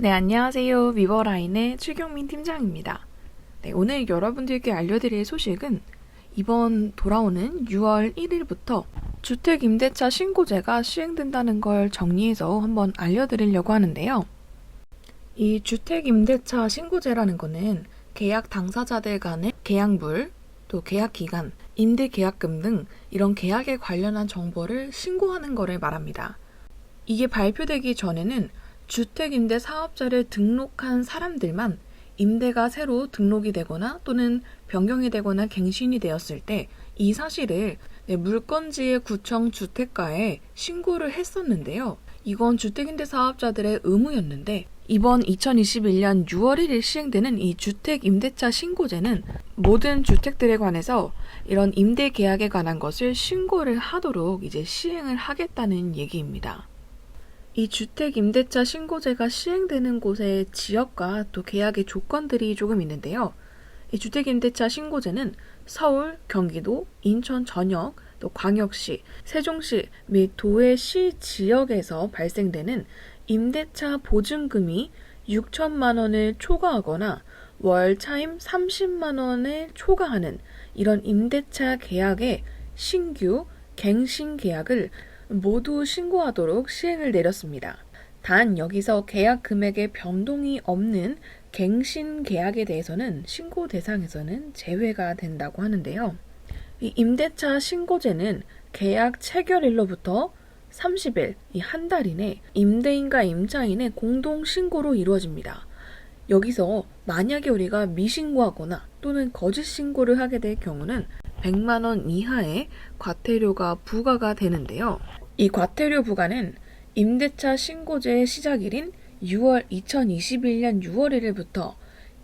네, 안녕하세요. 위버라인의 최경민 팀장입니다. 네, 오늘 여러분들께 알려드릴 소식은 이번 돌아오는 6월 1일부터 주택임대차 신고제가 시행된다는 걸 정리해서 한번 알려드리려고 하는데요. 이 주택임대차 신고제라는 거는 계약 당사자들 간의 계약물, 또 계약 기간, 임대 계약금 등 이런 계약에 관련한 정보를 신고하는 거를 말합니다. 이게 발표되기 전에는 주택임대 사업자를 등록한 사람들만 임대가 새로 등록이 되거나 또는 변경이 되거나 갱신이 되었을 때 이 사실을 네, 물건지의 구청 주택가에 신고를 했었는데요. 이건 주택임대 사업자들의 의무였는데 이번 2021년 6월 1일 시행되는 이 주택임대차 신고제는 모든 주택들에 관해서 이런 임대 계약에 관한 것을 신고를 하도록 이제 시행을 하겠다는 얘기입니다. 이 주택 임대차 신고제가 시행되는 곳의 지역과 또 계약의 조건들이 조금 있는데요. 이 주택 임대차 신고제는 서울, 경기도, 인천 전역, 또 광역시, 세종시 및 도의시 지역에서 발생되는 임대차 보증금이 6천만 원을 초과하거나 월 차임 30만 원을 초과하는 이런 임대차 계약의 신규 갱신 계약을 모두 신고하도록 시행을 내렸습니다. 단 여기서 계약 금액의 변동이 없는 갱신 계약에 대해서는 신고 대상에서는 제외가 된다고 하는데요. 이 임대차 신고제는 계약 체결일로부터 30일, 이 한 달 이내 임대인과 임차인의 공동 신고로 이루어집니다. 여기서 만약에 우리가 미신고하거나 또는 거짓 신고를 하게 될 경우는 100만 원 이하의 과태료가 부과가 되는데요. 이 과태료 부과는 임대차 신고제의 시작일인 6월 2021년 6월 1일부터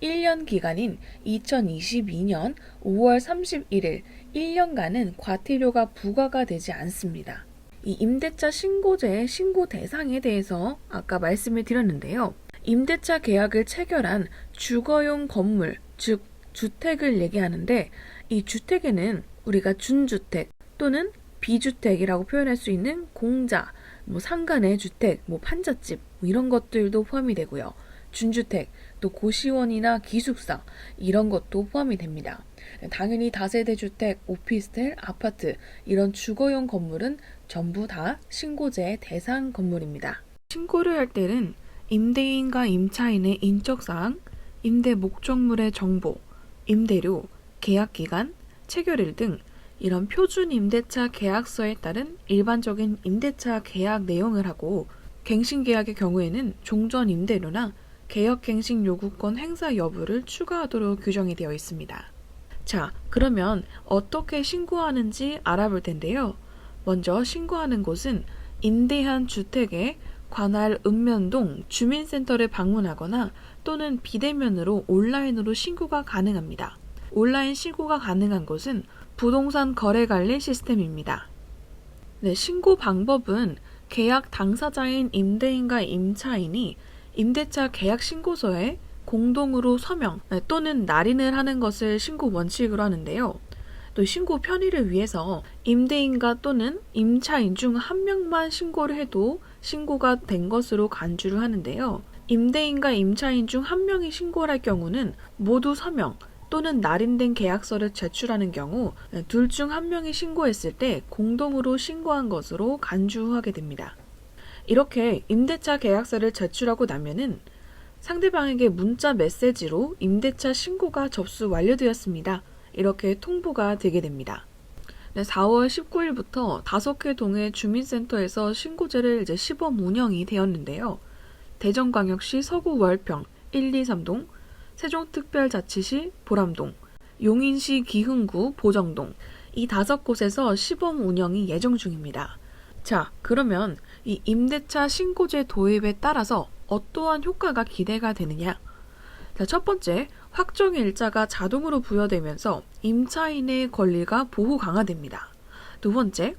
1년 기간인 2022년 5월 31일 1년간은 과태료가 부과가 되지 않습니다. 이 임대차 신고제의 신고 대상에 대해서 아까 말씀을 드렸는데요. 임대차 계약을 체결한 주거용 건물, 즉 주택을 얘기하는데 이 주택에는 우리가 준주택 또는 비주택이라고 표현할 수 있는 공자, 뭐 상간의 주택, 뭐 판잣집 뭐 이런 것들도 포함이 되고요. 준주택, 또 고시원이나 기숙사 이런 것도 포함이 됩니다. 당연히 다세대 주택, 오피스텔, 아파트 이런 주거용 건물은 전부 다 신고제 대상 건물입니다. 신고를 할 때는 임대인과 임차인의 인적사항, 임대 목적물의 정보, 임대료, 계약 기간, 체결일 등 이런 표준 임대차 계약서에 따른 일반적인 임대차 계약 내용을 하고 갱신 계약의 경우에는 종전 임대료나 개혁 갱신 요구권 행사 여부를 추가하도록 규정이 되어 있습니다. 자, 그러면 어떻게 신고하는지 알아볼 텐데요. 먼저 신고하는 곳은 임대한 주택의 관할 읍면동 주민센터를 방문하거나 또는 비대면으로 온라인으로 신고가 가능합니다. 온라인 신고가 가능한 곳은 부동산 거래 관리 시스템입니다. 네, 신고 방법은 계약 당사자인 임대인과 임차인이 임대차 계약 신고서에 공동으로 서명 네, 또는 날인을 하는 것을 신고 원칙으로 하는데요. 또 신고 편의를 위해서 임대인과 또는 임차인 중 한 명만 신고를 해도 신고가 된 것으로 간주를 하는데요. 임대인과 임차인 중 한 명이 신고를 할 경우는 모두 서명 또는 날인된 계약서를 제출하는 경우 둘 중 한 명이 신고했을 때 공동으로 신고한 것으로 간주하게 됩니다. 이렇게 임대차 계약서를 제출하고 나면은 상대방에게 문자 메시지로 임대차 신고가 접수 완료되었습니다. 이렇게 통보가 되게 됩니다. 네, 4월 19일부터 다섯 개 동의 주민센터에서 신고제를 이제 시범 운영이 되었는데요. 대전광역시 서구 월평 1, 2, 3동, 세종특별자치시 보람동, 용인시 기흥구 보정동 이 다섯 곳에서 시범 운영이 예정 중입니다. 자, 그러면 이 임대차 신고제 도입에 따라서 어떠한 효과가 기대가 되느냐? 자, 첫 번째, 확정 일자가 자동으로 부여되면서 임차인의 권리가 보호 강화됩니다. 두 번째,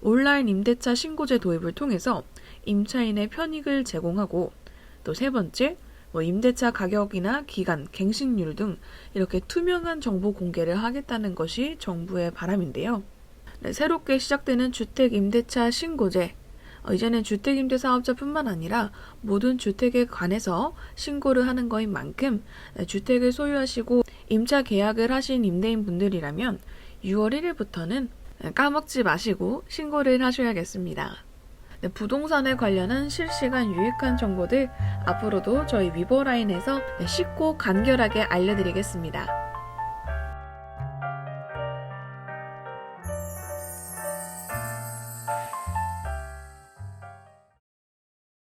온라인 임대차 신고제 도입을 통해서 임차인의 편익을 제공하고 또 세 번째, 뭐 임대차 가격이나 기간, 갱신률 등 이렇게 투명한 정보 공개를 하겠다는 것이 정부의 바람인데요. 네, 새롭게 시작되는 주택 임대차 신고제 어, 이제는 주택임대 사업자뿐만 아니라 모든 주택에 관해서 신고를 하는 거인 만큼 네, 주택을 소유하시고 임차 계약을 하신 임대인 분들이라면 6월 1일부터는 까먹지 마시고 신고를 하셔야겠습니다. 네, 부동산에 관련한 실시간 유익한 정보들 앞으로도 저희 위버라인에서 네, 쉽고 간결하게 알려드리겠습니다.